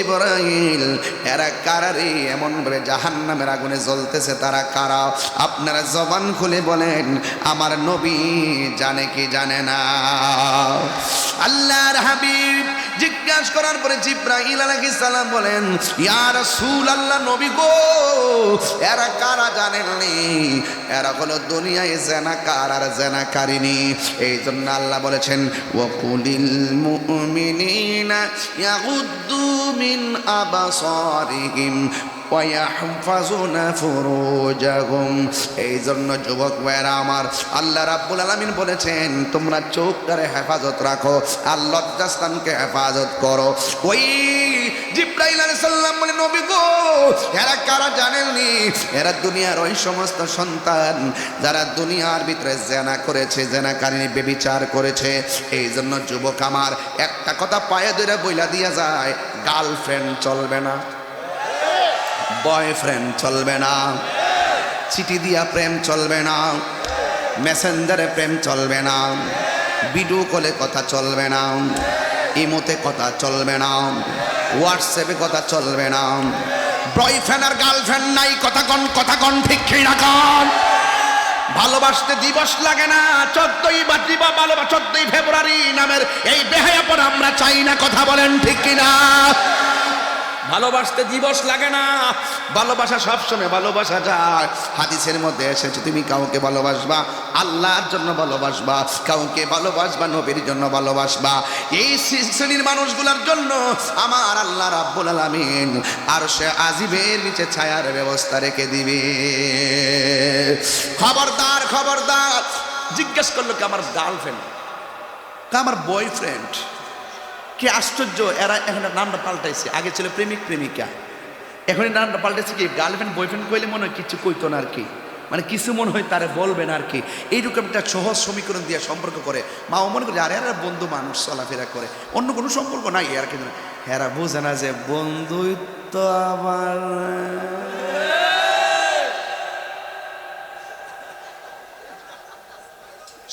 জিবরাইল এরা কারা রে? এমন ভাবে জাহান্নামের আগুনে জ্বলতেছে তারা কারা? আপনারা জবান খুলে বলেন, আমার নবী জানে কি জানে না। আল্লাহর হাবিব জিজ্ঞাসা করার পরে জিব্রাইল আলাইহিস সালাম বলেন, ইয়া রাসূলুল্লাহ, নবী গো, এরা কারা জানেননি এরা হলো দুনিয়ায় জেনাকার আর জেনাকারিনী এই জন্য আল্লাহ বলেছেন, ওয়াকুলিল মুমিনিনা ইয়াগুদ্দু মিন আবাসারিহিম। এই জন্য যুবক ভাইরা আমার আল্লাহ রাব্বুল আলামিন বলেছেন, তোমরা চোখ করে হেফাজত রাখো আর লজ্জাস্থানকে হেফাজত করো। ওই জিব্রাইল আলাইহিস সালাম বলে, নবী গো, এরা কারা জানেননি? এরা দুনিয়ার ওই সমস্ত সন্তান যারা দুনিয়ার ভিতরে জেনা করেছে, জেনা কারিনী বেবিচার করেছে। এই জন্য যুবক আমার একটা কথা পায়ে ধরে বইলা দিয়া যায়, গার্লফ্রেন্ড চলবে না। বয়ফ্রেন্ড চলবে না। চিঠি দিয়া প্রেম চলবে না। মেসেঞ্জারে প্রেম চলবে না। ভিডিও কলে কথা চলবে না। ইমোতে কথা চলবে না। হোয়াটসঅ্যাপে কথা চলবে না। বয়ফ্রেন্ড আর গার্লফ্রেন্ড নাই, কথা কন কথা কন, ঠিক না কন। ভালোবাসতে দিবস লাগে না। চোদ্দই বা দিবা ভালোবাসা চোদ্দই ফেব্রুয়ারি নামের এই বেহায়াপন আমরা চাই না, কথা বলেন ঠিক কিনা। ভালোবাসতে দিবস লাগে না। ভালোবাসা সবসময় ভালোবাসা যায়। হাদিসের মধ্যে এসেছে, তুমি কাউকে ভালোবাসবা, আল্লাহর জন্য ভালোবাসবা, কাউকে ভালোবাসবা, নবীর জন্য ভালোবাসবা। এই শ্রেণির মানুষগুলোর জন্য আমার আল্লাহ রাব্বুল আলামিন আর সে আজিবের নিচে ছায়ার ব্যবস্থা রেখে দিবে। খবরদার খবরদার, জিজ্ঞেস করল, কি আমার গার্লফ্রেন্ড আমার বয়ফ্রেন্ড কি আশ্চর্য? এরা এখন নামটা পাল্টাইছে। আগে ছিল প্রেমিক প্রেমিকা। এখন নামটা পাল্টাইছে কি? গার্লফ্রেন্ড বয়ফ্রেন্ড কইলে মনে হয় কিছু কইতো না আর কি। মানে কিছু মনে হয় তারে বলবেন আর কি। এইরকম একটা সহজ সমীকরণ দিয়ে সম্পর্ক করে। মা ও মনে করে আরে এরা বন্ধু মানুষ চলাফেরা করে। অন্য কোনো সম্পর্ক নাই আর কিন্তু হেরা বোঝে না যে বন্ধুই তো আবার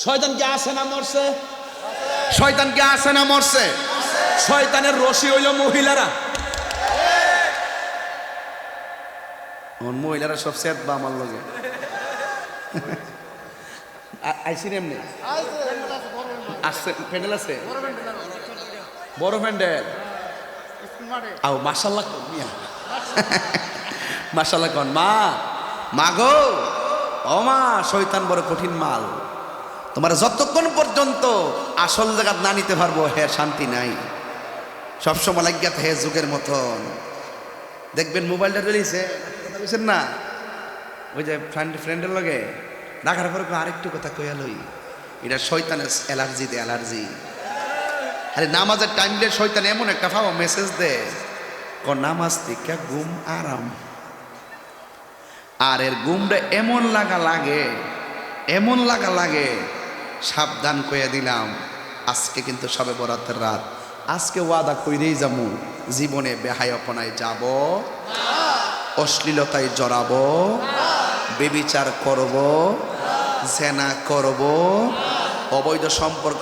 শয়তান কি আসে না মরছে? শয়তান কে আসে না মরছে? শয়তানের রশি হইল মহিলারা। মহিলারা সব সেট বা আমার লগে। আইসিন এমনি? আসছে, প্যান্ডেল আছে? বড় প্যান্ডেল। আও, মাশাল্লাহ কোন মিয়া। মাশাল্লাহ কোন মা। মা গো। ও মা, শয়তান বড় কঠিন মাল। তোমার যতক্ষণ পর্যন্ত আসল জায়গা না নিতে পারব হে শান্তি নাই। সবসময় লাগিয়া হে যুগের মতন। দেখবেন মোবাইলটা কথা বলছেন না? ওই যে ফ্রেন্ড ফ্রেন্ডের লগে। রাখার পরে আরেকটু কথা কইয়া লই। এটা শয়তানের অ্যালার্জি দে অ্যালার্জি আরে নামাজের টাইম দিয়ে শয়তান এমন একটা পাবো মেসেজ দে। ক, নামাজ থেকে ঘুম আরাম। আর এর ঘুমটা এমন লাগা লাগে, এমন লাগা লাগে, সাবধান কইয়া দিলাম, আজকে কিন্তু সবে বরাতের রাত। আজকে ওয়াদা কইরেই যামু, জীবনে বেহায়পনায় যাব, অশ্লীলতায় জড়াব, বেবিচার করব, জেনা করব, অবৈধ সম্পর্ক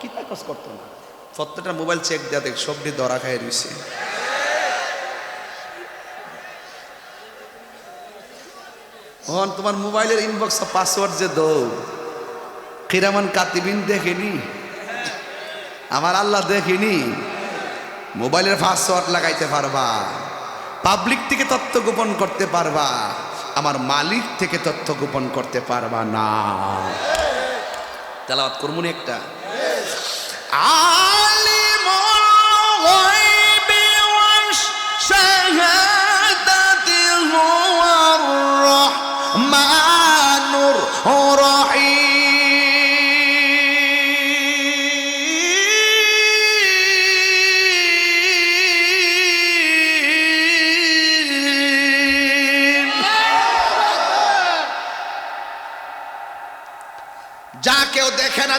কি কাজ করতো না? প্রত্যেকটা মোবাইল চেক দেওয়া দেখ, সবটি ধরা খাই রয়েছে তোমার মোবাইলের ইনবক্স পাসওয়ার্ড যে দৌ। কিরামান কাতিবিন দেখেনি? আমার আল্লাহ দেখিনি। মোবাইলের পাসওয়ার্ড লাগাইতে পারবা। পাবলিক থেকে তথ্য গোপন করতে পারবা। আমার মালিক থেকে তথ্য গোপন করতে পারবা না। তেলাওয়াত করব একটা? আলিমুল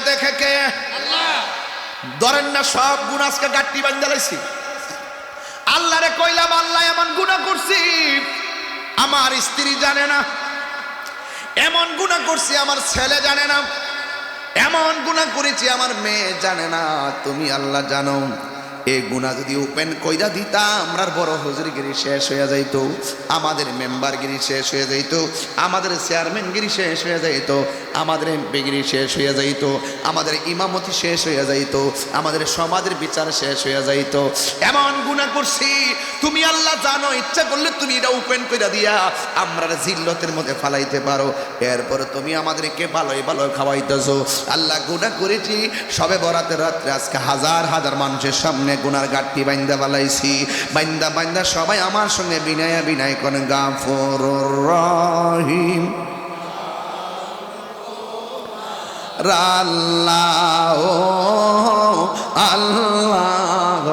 দেখে কে? ধরেন না সব গুণ আজকে গাট্টি বান্ধালাইছি আল্লাহরে কইলাম, আল্লাহ এমন গুণা করছি, আমার স্ত্রী জানে না। এমন গুণা করছি, আমার ছেলে জানে না। এমন গুণা করেছি, আমার মেয়ে জানে না। তুমি আল্লাহ জানো। এই গুণা যদি ওপেন কইরা দিতাম আমরা বড় হুজুরগিরি শেষ হয়ে যাইত, আমাদের মেম্বারগিরি শেষ হয়ে যাইত, আমাদের চেয়ারম্যানগিরি শেষ হয়ে যাইত, আমাদের এমপিগিরি শেষ হয়ে যাইত, আমাদের ইমামতি শেষ হয়ে যাইত, আমাদের সমাজের বিচার শেষ হয়ে যাইত। এমন গুণা করছি, তুমি আল্লাহ জানো, ইচ্ছা করলে তুমি এটা ওপেন করে দিয়া আমরা জিল্লতের মধ্যে ফালাইতে পারো। এরপরে তুমি আমাদেরকে ভালোই ভালো খাওয়াইতেছো। আল্লাহ গুণা করেছি, সবে বরাতের রাত্রে আজকে হাজার হাজার মানুষের সামনে গুনার গাঠটি বাইন্দা বালাইছি। বাইন্দা বাইন্দা সবাই আমার সঙ্গে বিনয়া বিনয় করেন গাফর রহিম আল্লাহ আল্লাহ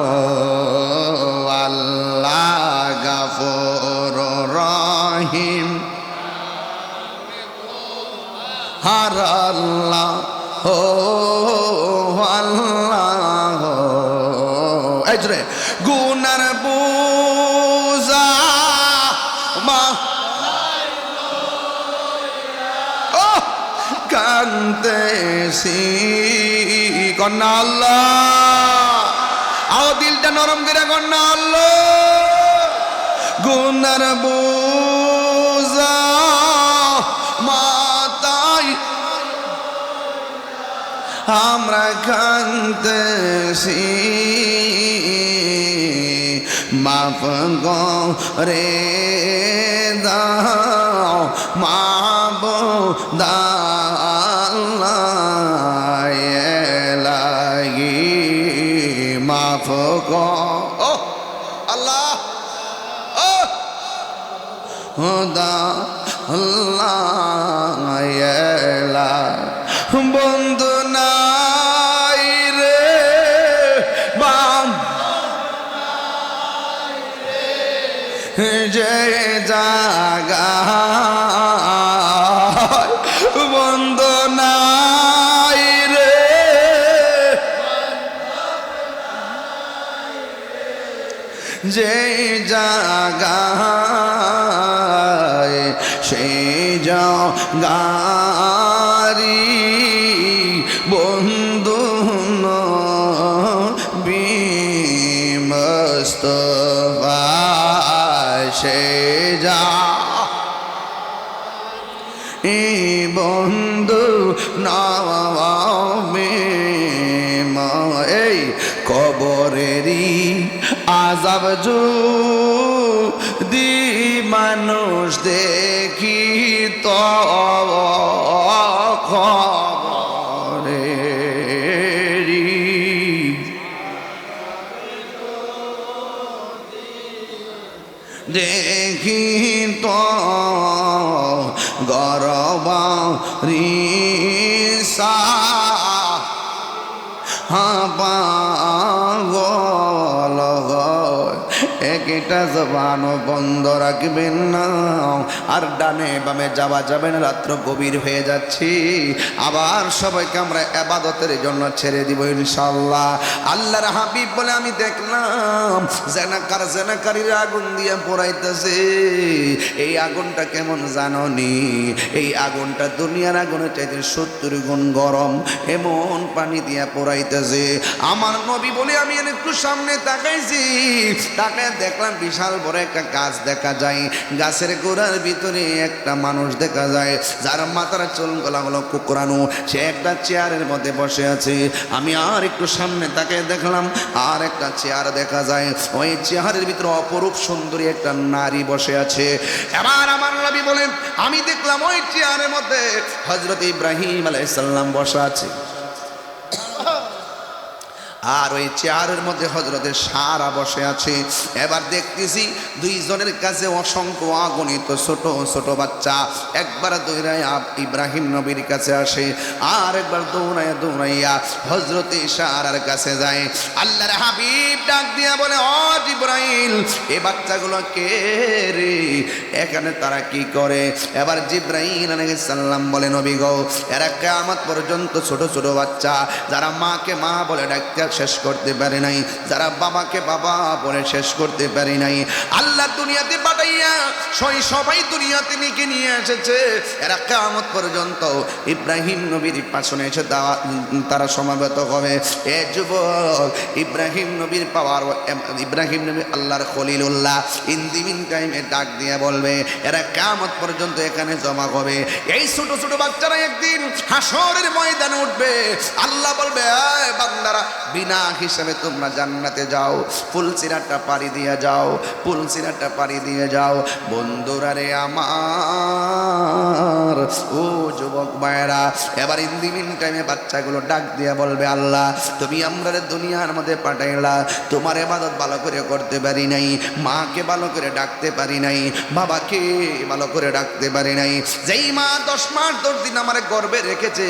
আল্লাহ হার আল্লাহ ও আল্লাহ। জোরে গুনার বুজা মা। ও কান্তেছি, কন্যা আল্লাহ। আও দিলটা নরম করে কন্যা আল্লাহ। গুনার বুজা মাতাই আমরা কান্তেছি। মাফ রে দাও মাব লাগি মাফ ও আল্লাহ ও হুদা আল্লাহ বন্ধু জাগা বন্ধু রে। যে জাগায় সেই জাগারি বন্ধু আজাব জু দি মানুষ দেখি তো দেখি তো গরবারিসা পাগল একটা জবানও বন্ধ রাখবেন না। আর ডানে বামে যাওয়া যাবে না, রাত্র গভীর হয়ে যাচ্ছি। আবার সবাইকে আমরা আবাদতের জন্য ছেড়ে দিব ইনশাল্লাহ আল্লাহর হাবিব বলে আমি দেখলাম, জেনাকার জেনাকারীর আগুন দিয়ে পোড়াইতেছে। এই আগুনটা কেমন জাননি? এই আগুনটা দুনিয়ার আগুনের চাইতে সত্তর গুণ গরম, এমন পানি দিয়া পোড়াইতেছে। আমার নবী বলে আমি একটু সামনে তাকাইছি, তাকায় দেখলাম বিশাল বড় একটা গাছ দেখা যায়। গাছের গোড়ার ভিতরে একটা মানুষ দেখা যায়, যার মাথার চুল গলা হলো কুকুরানো সে একটা চেয়ারের মধ্যে বসে আছে। আমি আর একটু সামনে তাকে দেখলাম, আর একটা চেয়ার দেখা যায়। ওই চেয়ারের ভিতরে অপরূপ সুন্দরী একটা নারী বসে আছে। এবার আমার নবী বলেন, আমি দেখলাম ওই চেয়ারের মধ্যে হজরত ইব্রাহিম আলাইসাল্লাম বসা আছে। আর ওই চেয়ারের মধ্যে হজরতের সারা বসে আছে। এবার দেখতেছি দুইজনের কাছে অসংখ্য আগণিত ছোট ছোট বাচ্চা। একবার দৌড়াইয়া ইব্রাহিম নবীর কাছে আসে, আর একবার দৌড়াইয়া দৌড়াইয়া হজরত সারার কাছে যায়। আল্লাহর হাবিব ডাক দিয়া বলে অ ইব্রাহিম এ বাচ্চাগুলো কে রে? এখানে তারা কি করে? এবার জিব্রাহিম আলাইহিস সালাম বলে, নবী গো, এরা কেয়ামত পর্যন্ত ছোট ছোট বাচ্চা। যারা মাকে মা বলে ডাকতে শেষ করতে পারে নাই। যারা বাবাকে বাবা বলে শেষ করতে পারে নাই। আল্লাহ দুনিয়াতে পাঠাইয়া সই সবাই দুনিয়াতে নিকে নিয়ে এসেছে। এরা কেমন পর্যন্ত ইব্রাহিম নবীর পাশনে এসে তারা সমাবেত হবে। এ যুবক, ইব্রাহিম নবীর পাওয়ার ইব্রাহিম নবী আল্লাহর খলিলুল্লাহ। ইন্দিমিন টাইমে ডাক দিয়ে বলবে, এরা কেমন পর্যন্ত এখানে জমা হবে। এই ছোট ছোট বাচ্চারা একদিন হাসরের ময়দানে উঠবে। আল্লাহ বলবে "এই বান্দারা বিনা হিসাবে তোমরা জান্নাতে যাও। ফুলসিরাটা পাড়ি দিয়ে যাও, ফুল ফুলসিরাটা পাড়ি দিয়ে যাও। বন্ধুরা রে আমার, ও যুবক মায়েরা, এবার ইন্দিমিন টাইমে বাচ্চাগুলো ডাক দিয়ে বলবে, আল্লাহ, তুমি আমরা দুনিয়ার মধ্যে পাঠাইলা। তোমার এবাদত ভালো করে করতে পারি নাই, মাকে ভালো করে ডাকতে পারি নাই, বাবাকে ভালো করে ডাকতে পারি নাই। যেই মা দশ মাস দশ দিন আমার গর্বে রেখেছে,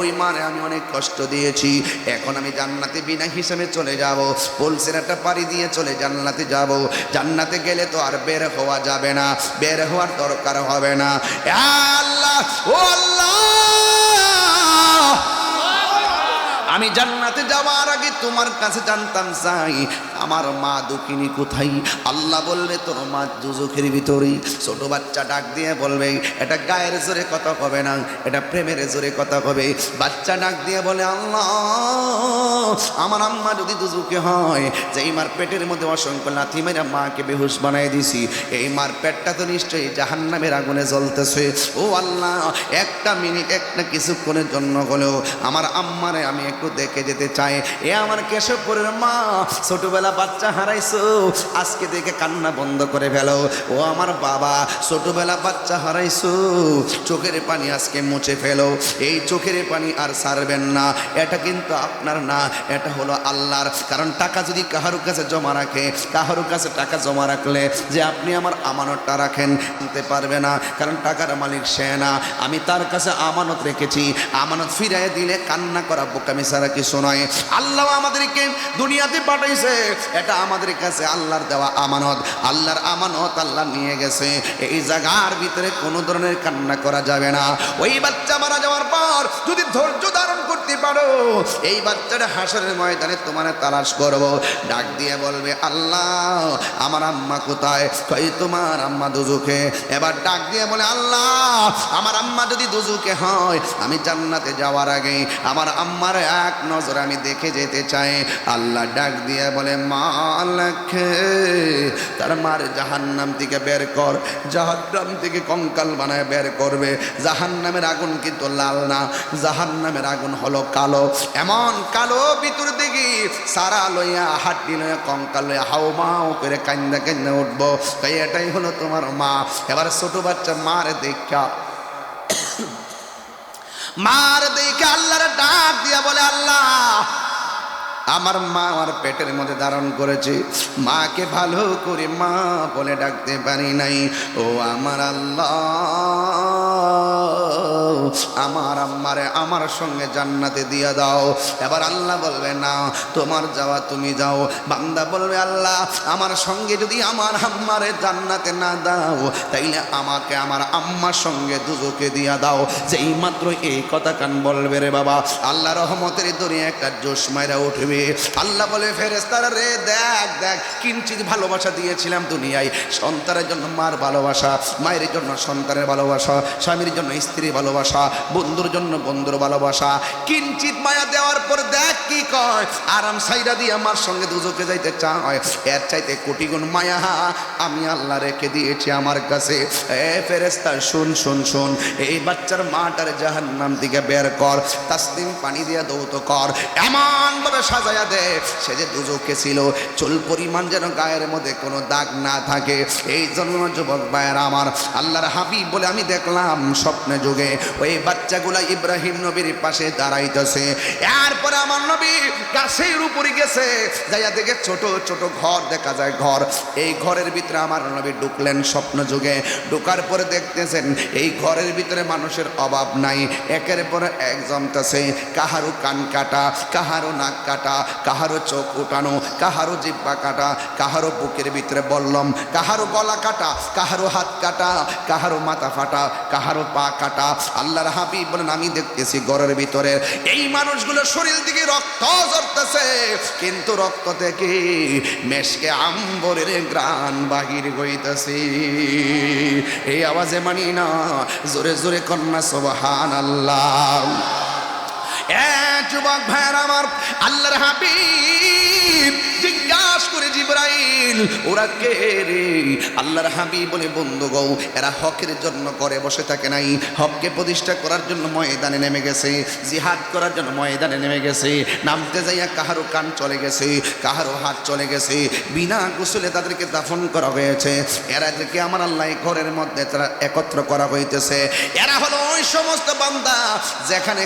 ওই মারে আমি অনেক কষ্ট দিয়েছি। এখন আমি জান্নাতে বিনা হিসাবে চলে যাব। পোলসেরাটা পাড়ি দিয়ে চলে জান্নাতে যাব। জান্নাতে গেলে তো আর বের হওয়া যাবে না। বের হওয়ার দরকার হবে না। আল্লাহ, ও আল্লাহ! আমি জান্নাতে যাওয়ার আগে তোমার কাছে জানতাম চাই। আমার মা দুঃখিনী কোথায়? আল্লাহ বলবে, তোর মা দুজুখের ভিতরেই। ছোট বাচ্চা ডাক দিয়ে বলবে, এটা গায়ের জোরে কথা হবে না? এটা প্রেমের জোরে কথা হবে বাচ্চা ডাক দিয়ে বলে, আল্লাহ, আমার আম্মা যদি দুজুকে হয়, যে এই মার পেটের মধ্যে অসংখ্য লাথি মেরে মাকে বেহুশ বানাই দিছি, এই মার পেটটা তো নিশ্চয়ই জাহান্নামের আগুনে জ্বলতেছে। ও আল্লাহ, একটা মিনিট, একটা কিছুক্ষণের জন্য হলেও আমার আম্মারে আমি একটু দেখে যেতে চাই। এ আমার কেশবপুরের মা, ছোটবেলা বাচ্চা হারাইছো? আজকে দেখে কান্না বন্ধ করে ফেলো। ও আমার বাবা, ছোটবেলা বাচ্চা হারাইছো। চোখের পানি আজকে মুছে ফেলো। এই চোখের পানি আর সারবেন না। এটা কিন্তু আপনার না, এটা হলো আল্লাহর। কারণ টাকা যদি কাহারুর কাছে জমা রাখে কাহারুর কাছে টাকা জমা রাখলে যে আপনি আমার আমানতটা রাখেন নিতে পারবে না। কারণ টাকার মালিক সে না। আমি তার কাছে আমানত রেখেছি। আমানত ফিরাই দিলে কান্না করা বোকামি ছাড়া কিছু নয়। আল্লাহ আমাদেরকে দুনিয়াতে পাঠাইছে। এটা আমাদের কাছে আল্লাহর দেওয়া আমানত। আল্লাহর আমানত আল্লাহ নিয়ে গেছে। এই জায়গার ভিতরে কোনো ধরনের কান্না করা যাবে না। ওই বাচ্চা মারা যাওয়ার পর যদি ধৈর্য ধারণ করতে পারো, এই বাচ্চাটা হাসরের ময়দানে তোমার তালাশ করব। ডাক দিয়ে বলবে, আল্লাহ, আমার আম্মা কোথায়? তোমার আম্মা দুজুকে? এবার ডাক দিয়ে বলে, আল্লাহ, আমার আম্মা যদি দুজুকে হয়, আমি জান্নাতে যাওয়ার আগে আমার আম্মার এক নজর আমি দেখে যেতে চাই। আল্লাহ ডাক দিয়ে বলে মা তার মার জাহান্নাম থেকে বের কর, জাহান্নাম থেকে কঙ্কাল বানায় বের করবে। জাহান্নামের আগুন কিন্তু লাল না, জাহান্নামের আগুন হলো কালো। এমন কালো ভিতর দিকে সারা লইয়া, হাড্ডি লইয়া, কঙ্কাল লইয়া হাও মাও করে কান্দা কান্দা উঠবো। তাই এটাই হলো তোমার মা। এবার ছোট বাচ্চা মার দেখা। মার দেখে, আল্লাহর ডাক দিয়া বলে, আল্লাহ আমার মা আমার পেটের মধ্যে ধারণ করেছে। মাকে ভালো করে মা বলে ডাকতে পারি নাই। ও আমার আল্লাহ, আমার আম্মারে আমার সঙ্গে জান্নাতে দিয়ে দাও। এবার আল্লাহ বলবে, না, তোমার যাওয়া তুমি যাও। বান্দা বলবে, আল্লাহ, আমার সঙ্গে যদি আমার আম্মারে জান্নাতে না দাও, তাইলে আমাকে আমার আম্মার সঙ্গে দুজোকে দিয়া দাও। যেই মাত্র এই কথা কান বলবে রে বাবা, আল্লাহ রহমতের দরিয়া একটা জোশ মাইরা উঠবে। আল্লাহ বলে ফেরেস্তারা রে দেখ দেখ, কিঞ্চিত ভালোবাসা দিয়েছিলাম দুনিয়ায়। সন্তানের জন্য মার ভালোবাসা, মায়ের জন্য সন্তানের ভালোবাসা, স্বামীর জন্য স্ত্রীর ভালোবাসা, বন্ধুর জন্য বন্ধুর ভালোবাসা। কিঞ্চিত মায়া দেওয়ার পর দেখ কি কয়, আরাম সাইরা দিয়ে আমার সঙ্গে দুজকে যাইতে চায়। এর চাইতে কোটি গুণ মায়া আমি আল্লাহ রেখে দিয়েছি আমার কাছে। এ ফেরেস্তা শুন শুন শুন, এই বাচ্চার মাটার জাহান্নাম দিকে বের কর, তাসলিম পানি দিয়ে দৌত কর। এমন ভাবে সাজায়া দে। সে যে দুজকে ছিল, চুল পরিমাণ যেন গায়ের মধ্যে কোনো দাগ না থাকে। এই জন্য যুবক ভাইয়ের আমার আল্লাহর হাবিব বলে আমি দেখলাম স্বপ্নে যুগে ওই বাচ্চাগুলা ইব্রাহিম নবীর পাশে দাঁড়াইতেছে। এরপরে আমার নবী গাছের উপরে গেছে, যাইয়া দেখে ছোট ছোট ঘর দেখা যায় ঘর। এই ঘরের ভিতরে আমার নবী ঢুকলেন স্বপ্ন যুগে। ঢুকার পরে দেখতেছেন এই ঘরের ভিতরে মানুষের অভাব নাই। একের পরে এক জমতেছে, কাহারও কান কাটা, কাহারও নাক কাটা কাহারো চোখ উঠানো, কাহারো জিব্বা কাটা, কাহারো বুকের ভিতরে বললম, কাহারো গলা কাটা, কাহারো হাত কাটা, কাহারো মাথা ফাটা, কাহারো পা কাটা। আল্লাহর হাবিব বলেন, আমি দেখতেছি ঘরের ভিতরে এই মানুষগুলো শরীর দিকে রক্ত ঝরতেছে। কিন্তু রক্ত থেকে মেশকে আম্বরের গ্রান বাহির হইতেছে। এই আওয়াজে মানি না জোরে জোরে কন্যা সোবাহান আল্লাহ যুবক ভাইয়ের আমার আল্লাহর হাবিব জিজ্ঞাস করে জিব্রাইল, ওরা কে রে? আল্লাহর হাবিব বলে বন্ধু গৌ এরা হকের জন্য করে বসে থাকে নাই। হককে প্রতিষ্ঠা করার জন্য ময়দানে নেমে গেছে, জিহাদ করার জন্য ময়দানে নেমে গেছে, নামতে যাইয়া কাহারো কান চলে গেছে, কাহারো হাত চলে গেছে, বিনা গোসলে তাদেরকে দাফন করা হয়েছে। এরাদেরকে আমার আল্লাহ ঘরের মধ্যে তারা একত্র করা হইতেছে। এরা হলো ওই সমস্ত বান্দা যেখানে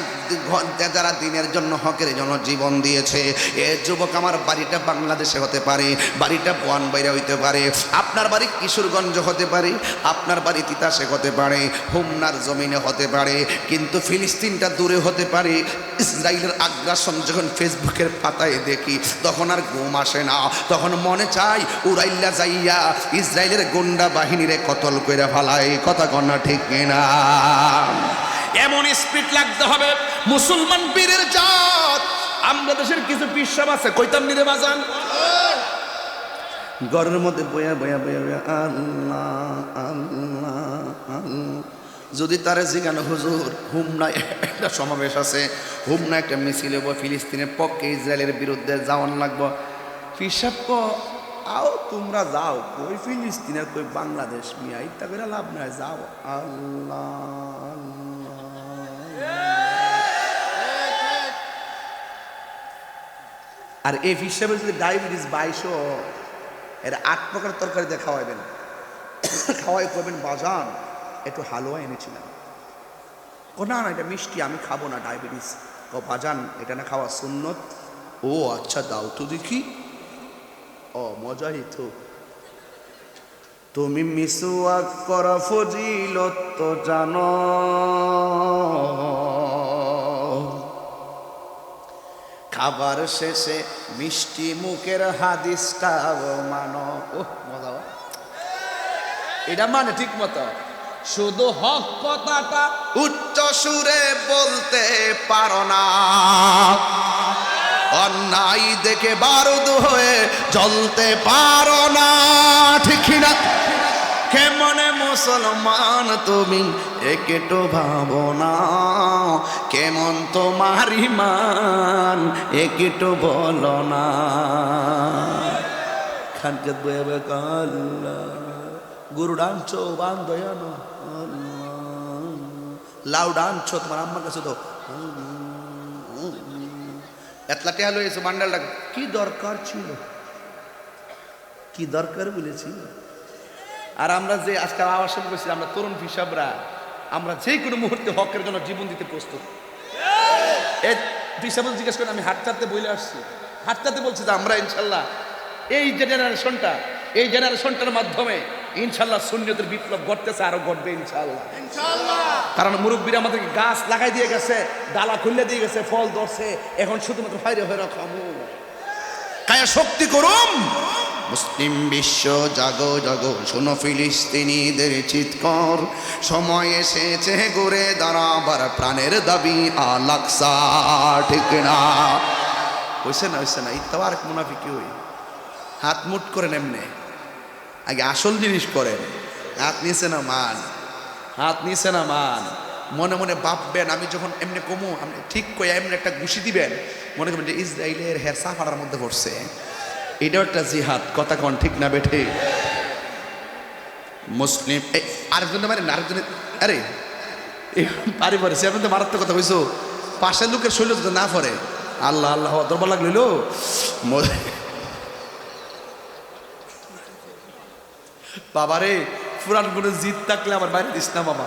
যারা দিনের জন্য হকের জন্য জীবন দিয়েছে। এ যুবক আমার বাড়িটা বাংলাদেশে হতে পারে, বাড়িটা বোয়ান বাইরে হইতে পারে, আপনার বাড়ি কিশোরগঞ্জ হতে পারে, আপনার বাড়ি তিতাসে হতে পারে, হুমনার জমিনে হতে পারে, কিন্তু ফিলিস্তিনটা দূরে হতে পারে ইসরায়েলের আগ্রাসন যখন ফেসবুকের পাতায় দেখি, তখন আর ঘুম আসে না, তখন মনে চাই উড়াইল্লা যাইয়া ইসরায়েলের গুন্ডা বাহিনীরে কতল করে ফালাই কথা কন্যা ঠিক কিনা? এমন স্পিড লাগতে হবে, মুসলমান বীরের জাত আমরা দেশের কিছু পিসাব আছে, কইতাম নিরে বাজান? ঘরের মধ্যে বয়া বয়া বয়া বয়া আল্লাহ আল্লাহ যদি তারা জিগানো, হুজুর হুমনা একটা সমাবেশ আছে হুমনা একটা মিছিল হব ফিলিস্তিনের পক্ষে ইসরায়েলের বিরুদ্ধে যাওয়ান লাগবো। হিসাব ক, আও তোমরা যাও, কই ফিলিস্তিনের, কই বাংলাদেশ মিয়া ইত্যা করে লাভ নাই, যাও আল্লাহ। আর এই হিসাবে যদি ডায়াবেটিস বাইশও এর আট প্রকার তরকারিতে খাওয়াইবেন, খাওয়াই করবেন বাজান, একটু হালুয়া এনেছিলাম। ও না না, এটা মিষ্টি, আমি খাব না ডায়াবেটিস। ও বাজান, এটা না খাওয়া সুন্নত? ও আচ্ছা দাও তো দেখি। ও, মজাই তো। তুমি মিসুয়াক করা ফজিলত জানো। খাবার শেষে মিষ্টি মুখের হাদিসটাও মানো। মজা। এটা মানে ঠিক মতো। শুধু হক কথাটা উচ্চ সুরে বলতে পারো না। অন্যায় দেখে বারুদ হয়ে চলতে পারো না। ঠিক না কেমনে মুসলমান তুমি? একটু ভাবো না। কেমন তোমার ইমান? একটু বলো না। খানকে বয়ে বয়ে গুরু ডানছো বান দয়ানো লাউ ডানছো তোমার আম্মার কাছে তো। এতলা টেহা লয়েছে মান্ডালটা কি দরকার ছিল? কি দরকার বলেছি? আর আমরা যে আজকাল আবাসন করছি আমরা তরুণ হিসাবরা আমরা যে কোনো মুহূর্তে হকের জন্য জীবন দিতে প্রস্তুত। এ হিসাব জিজ্ঞেস করে আমি হাটটাতে বলে আসছি? হাটটাতে বলছি যে আমরা ইনশাল্লাহ এই যে জেনারেশনটা এই জেনারেশনটার মাধ্যমে ইনশাল্লাহ শূন্যতের বিপ্লব ঘটতেছে আরও ঘটবে ইনশাল্লাহ। কারণ মুরব্বীরা আমাদেরকে গাছ লাগাই দিয়ে গেছে ডালা খুললে দিয়ে গেছে ফল ধরছে এখন শুধুমাত্র হাইরে হয়ে কায়া শক্তি করুম মুসলিম বিশ্ব, জাগো জাগো, শোনো ফিলিস্তিনিদের চিৎকর। সময় এসেছে ঘুরে দাঁড়াবার প্রাণের দাবি আলাকসা ঠিক না? হইছে না হইছে না ইত্যাও আর মুনাফিকি হই। হাত মুট করে এমনে। আগে আসল জিনিস করেন। হাত নিছে না মান হাত নিছে না মান মনে মনে ভাববেন, আমি যখন এমনি কমু, আপনি ঠিক করে এমনি একটা ঘুষি দিবেন, মনে করবেন যে ইসরায়েলের হের সাফারার মধ্যে পড়ছে। এটাও একটা জিহাদ, কথা কন ঠিক না বেঠে? মুসলিম আরেকজন মানে আরেকজন আরে পারি পারে, সে তো মারাত্মক কথা কইছো। পাশের লোকের শৈল যদি না পড়ে, আল্লাহ আল্লাহ দরবার লাগলিল বাবারে, পুরান কোনো জিত থাকলে আমার বাইরে দিস না, বাবা।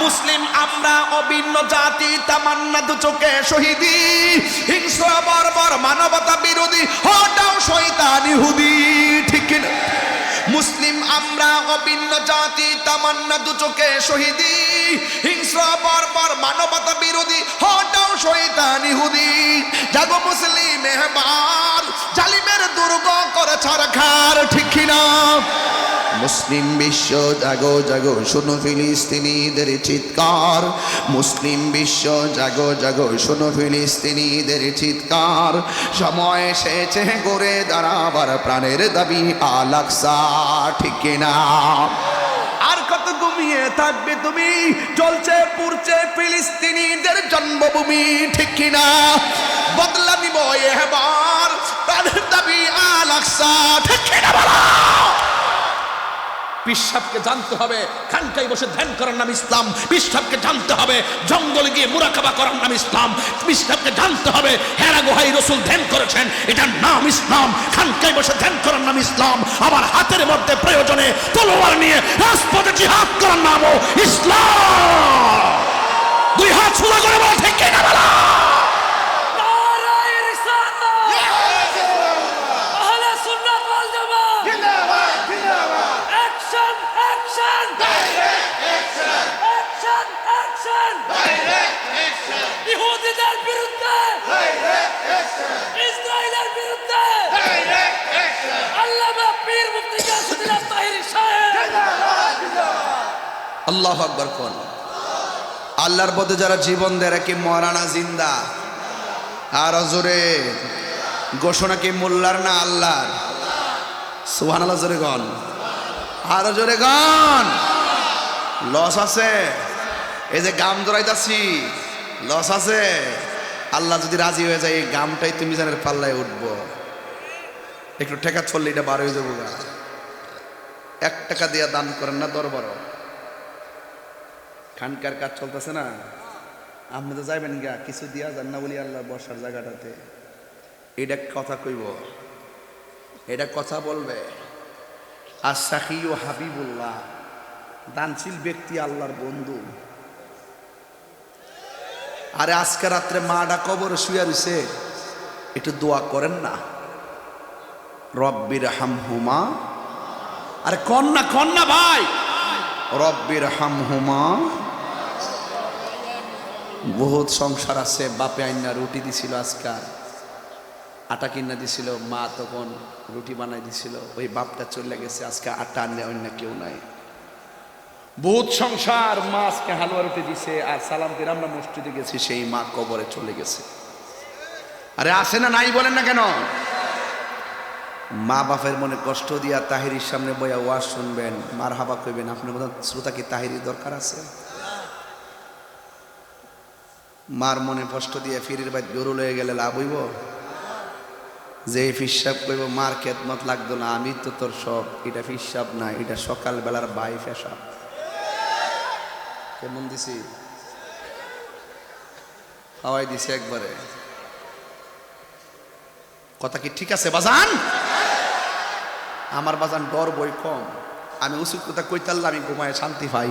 মুসলিম, আমরা অভিন্ন জাতি, তামান্না দু চোখে শহীদি। হিংস্র, বর্বর, মানবতা বিরোধী, হটাও শয়তান ইহুদি, ঠিক মুসলিম, আমরা অভিন্ন জাতি, তামান্না দু চোখে শহীদি। হিংস্র, বর্বর, মানবতা বিরোধী, হটাও শয়তান ইহুদি। জাগো মুসলিম এবার জালিমের দুর্গ করে ছাড়খার ঠিক না মুসলিম বিশ্ব জাগো জাগো, শোনো ফিলিস্তিনিদের চিৎকার। মুসলিম বিশ্ব জাগো জাগো, শোনো ফিলিস্তিনিদের চিৎকার। সময় এসেছে গড়ে দাঁড়াবার, প্রাণের দাবি আলাকসা ঠিক না আর কত ঘুমিয়ে থাকবে তুমি? চলছে পুরছে ফিলিস্তিনিদের জন্মভূমি, ঠিক না বদলা নিব এবার, প্রাণের দাবি আলাকসা ঠিক না বলো? পিসাবকে জানতে হবে খানকাই বসে ধ্যান করার নাম ইসলাম। পিসাবকে জানতে হবে, জঙ্গলে গিয়ে মুরাকাবা করার নাম ইসলাম। পিসাবকে জানতে হবে, হেরা গোহাই রসুল ধ্যান করেছেন, এটার নাম ইসলাম। খানকাই বসে ধ্যান করার নাম ইসলাম। আমার হাতের মধ্যে প্রয়োজনে তলোয়ার নিয়ে রাজপথে জিহাদ করার নামও ইসলাম। দুই হাত সোজা করে বলা, ঠিক কিনা বলা? আল্লাহ আকবর কোন? আল্লাহর পথে যারা জীবন দেয় কি মরানা জিন্দা? আর জোরে। ঘোষণা কি মোল্লার না আল্লাহর? সুহান আল্লাহ জোরে গন আরও জোরে গন লস আছে। এই যে গাম জড়াইতাছি, লস আছে। আল্লাহ যদি রাজি হয়ে যায়, এই গামটাই তুমি জানের পাল্লায় উঠবো। একটু ঠেকা চললে এটা বার হয়ে যাব এক টাকা দিয়া দান করেন না দরবারও। খানকার কাজ চলতেছে না। আপনি তো যাইবেন গা কিছু দিয়া যান না বলি আল্লাহ বসার জায়গাটাতে। এটা কথা কইব। এটা কথা বলবে। আর সাকি ও হাবিবুল্লাহ, দানশীল ব্যক্তি আল্লাহর বন্ধু। আরে আজকে রাত্রে মাটা কবর শুয়ে রইছে, একটু দোয়া করেন না। রব্বির হামহুমা। আরে কন্যা কন্যা ভাই! রব্বির হামহুমা। বহুত সংসার আছে, বাপে আইনা রুটি দিছিল আজকাল আটা কিনা দিছিল, মা তখন রুটি বানাই দিছিল। ওই বাপটা চলে গেছে, আজকে আটা আনলে অন্য কেউ নাই। বহুত সংসার, মা আজকে হালুয়া রুটি দিছে, আর সালাম দিয়ে আমরা মসজিদে গেছি, সেই মা কবরে চলে গেছে। আরে আসে না নাই বলেন না কেন? মা বাপের মনে কষ্ট দিয়া তাহিরির সামনে বইয়া ওয়াজ শুনবেন। মার হাবা কইবেন, আপনার মতো শ্রোতা কি তাহিরির দরকার আছে? মার মনে কষ্ট দিয়ে ফিরির বাইর গরু লয়ে গেলে লাভ হইব? যে ফিসাব কইব, মার খেদমত লাগতো না, আমি তো তোর সব এটা ফিসাব না, এটা সকাল বেলার বাই ফেসাব কেমন দিছি? হাওয়াই দিছি একবারে। কথা কি ঠিক আছে, বাজান? আমার বাজান ডর বই কম। আমি উচিত কথা কইতাল্লা, আমি ঘুমায় শান্তি পাই।